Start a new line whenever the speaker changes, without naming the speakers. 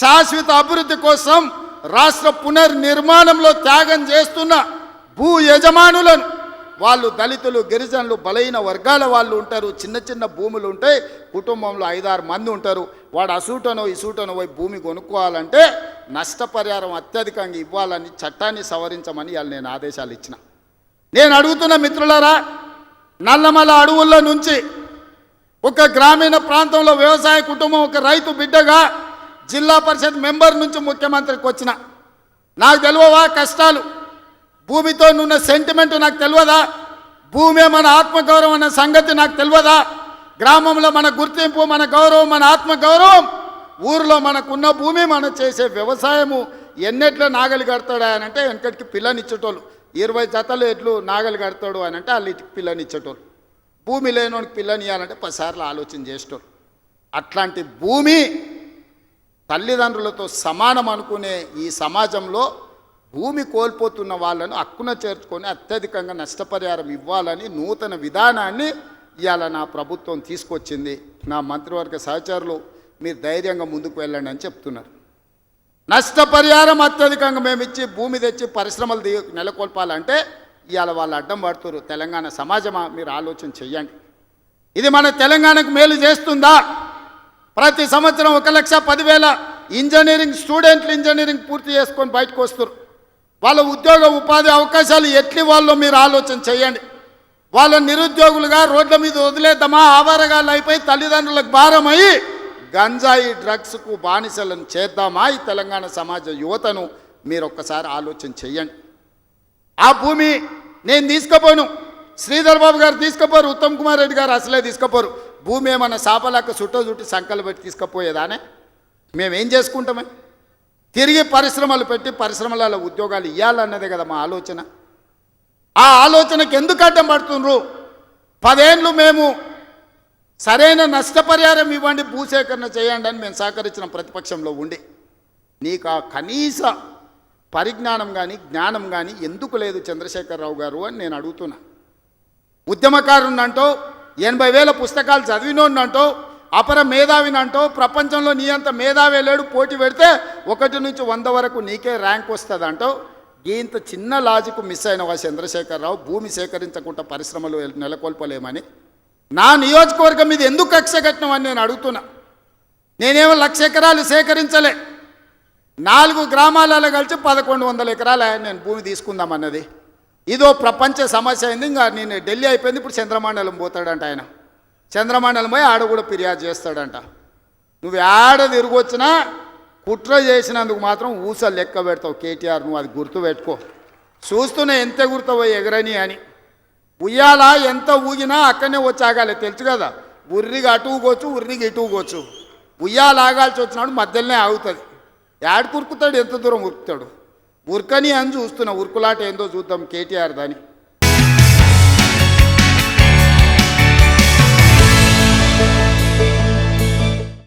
శాశ్వత అభివృద్ధి కోసం రాష్ట్ర పునర్నిర్మాణంలో త్యాగం చేస్తున్న భూ యజమానులను వాళ్ళు దళితులు గిరిజనులు బలైన వర్గాల వాళ్ళు ఉంటారు. చిన్న చిన్న భూములు ఉంటాయి. కుటుంబంలో ఐదారు మంది ఉంటారు. వాడు అసూటనో ఇసూటనో పోయి భూమి కొనుక్కోవాలంటే నష్టపరిహారం అత్యధికంగా ఇవ్వాలని చట్టాన్ని సవరించమని వాళ్ళు నేను ఆదేశాలు ఇచ్చిన. నేను అడుగుతున్న మిత్రులరా నల్లమల అడవుల్లో నుంచి ఒక గ్రామీణ ప్రాంతంలో వ్యవసాయ కుటుంబం ఒక రైతు బిడ్డగా జిల్లా పరిషత్ మెంబర్ నుంచి ముఖ్యమంత్రికి వచ్చిన. నాకు తెలియవా కష్టాలు? భూమితో నున్న సెంటిమెంట్ నాకు తెలియదా భూమే మన ఆత్మగౌరవం అన్న సంగతి నాకు తెలియదా గ్రామంలో మన గుర్తింపు మన గౌరవం మన ఆత్మగౌరవం. ఊరిలో మనకున్న భూమి మనం చేసే వ్యవసాయము ఎన్నెట్ల నాగలి కడతాడా అని అంటే వెనకటికి పిల్లనిచ్చేటోళ్ళు. ఇరవై జతలు ఎట్లు నాగలి కడతాడు అని అంటే వాళ్ళకి పిల్లనిచ్చేటోళ్ళు. భూమి లేనోనికి పిల్లని ఇవ్వాలంటే పదిసార్లు ఆలోచన చేసేటోళ్ళు. అట్లాంటి భూమి తల్లిదండ్రులతో సమానం అనుకునే ఈ సమాజంలో భూమి కోల్పోతున్న వాళ్ళను హక్కున చేర్చుకొని అత్యధికంగా నష్టపరిహారం ఇవ్వాలని నూతన విధానాన్ని ఇవాళ నా ప్రభుత్వం తీసుకొచ్చింది. నా మంత్రివర్గ సహచరులు మీరు ధైర్యంగా ముందుకు వెళ్ళండి అని చెప్తున్నారు. నష్టపరిహారం అత్యధికంగా మేము ఇచ్చి భూమి తెచ్చి పరిశ్రమలు దిగ నెలకొల్పాలంటే ఇవాళ వాళ్ళు అడ్డం పడుతున్నారు. తెలంగాణ సమాజమా? మీరు ఆలోచన చెయ్యండి. ఇది మన తెలంగాణకు మేలు చేస్తుందా? ప్రతి సంవత్సరం ఒక లక్ష పదివేల ఇంజనీరింగ్ స్టూడెంట్లు ఇంజనీరింగ్ పూర్తి చేసుకొని బయటకు వస్తారు వాళ్ళ ఉద్యోగ ఉపాధి అవకాశాలు ఎట్లి వాళ్ళు మీరు ఆలోచన చేయండి. వాళ్ళ నిరుద్యోగులుగా రోడ్ల మీద వదిలేద్దామా ఆవారగాళ్ళు అయిపోయి తల్లిదండ్రులకు భారమై గంజాయి డ్రగ్స్కు బానిసలను చేద్దామా ఈ తెలంగాణ సమాజ యువతను మీరు ఒక్కసారి ఆలోచన చెయ్యండి ఆ భూమి నేను తీసుకుపోను. శ్రీధర్ బాబు గారు తీసుకుపోరు ఉత్తమ్ కుమార్ రెడ్డి గారు అసలే తీసుకుపోరు. భూమి ఏమన్నా సాపలాక చుట్టూ చుట్టి సంకలు పెట్టి తీసుకుపోయేదానే? మేమేం చేసుకుంటామే? తిరిగి పరిశ్రమలు పెట్టి పరిశ్రమలలో ఉద్యోగాలు ఇవ్వాలన్నదే కదా మా ఆలోచన. ఆ ఆలోచనకి ఎందుకు అడ్డం పడుతుండ్రు? పదేండ్లు మేము సరైన నష్టపరిహారం ఇవ్వండి భూసేకరణ చేయండి అని మేము సహకరించిన ప్రతిపక్షంలో ఉండి. నీకు ఆ కనీస పరిజ్ఞానం కానీ జ్ఞానం కానీ ఎందుకు లేదు చంద్రశేఖరరావు గారు అని నేను అడుగుతున్నా. ఉద్యమకారునంటో ఎనభై వేల పుస్తకాలు చదివినోడినంటో అపర మేధావినంటో ప్రపంచంలో నీ అంత మేధావి లేడు పోటీ పెడితే ఒకటి నుంచి వంద వరకు నీకే ర్యాంక్ వస్తుంది అంటో ఇంత చిన్న లాజిక్ మిస్ అయినవా చంద్రశేఖరరావు భూమి సేకరించకుండా పరిశ్రమలు నెలకొల్పలేమని. నా నియోజకవర్గం మీద ఎందుకు కక్ష కట్టినవని నేను అడుగుతున్నా. నేనేమో లక్ష ఎకరాలు సేకరించలే. నాలుగు గ్రామాలలో కలిసి పదకొండు వందల ఎకరాలు నేను భూమి తీసుకుందామన్నది. ఇదో ప్రపంచ సమస్య అయింది. ఇంకా నేను ఢిల్లీ అయిపోయింది. ఇప్పుడు చంద్రమండలం పోతాడంట ఆయన. చంద్రమండలం పోయి ఆడ కూడా ఫిర్యాదు చేస్తాడంట. నువ్వు ఆడ తిరిగొచ్చినా కుట్ర చేసినందుకు మాత్రం ఊస లెక్క పెడతావు. కేటీఆర్ నువ్వు అది గుర్తు పెట్టుకో. చూస్తూనే ఎంత గుర్తవో ఎగరని అని. ఉయ్యాల ఎంత ఊగినా అక్కడనే వచ్చాగాలి తెలుసు కదా? ఉర్రికి అటు ఉర్రికి ఇటుకోవచ్చు ఉయ్యాల ఆగాల్సి వచ్చినాడు మధ్యలోనే ఆగుతుంది. యాడ్ కురుకుతాడు? ఎంత దూరం ఉరుకుతాడు ఉరకని అని చూస్తున్నా ఉరుకులాట ఏందో చూద్దాం కేటీఆర్ దాని.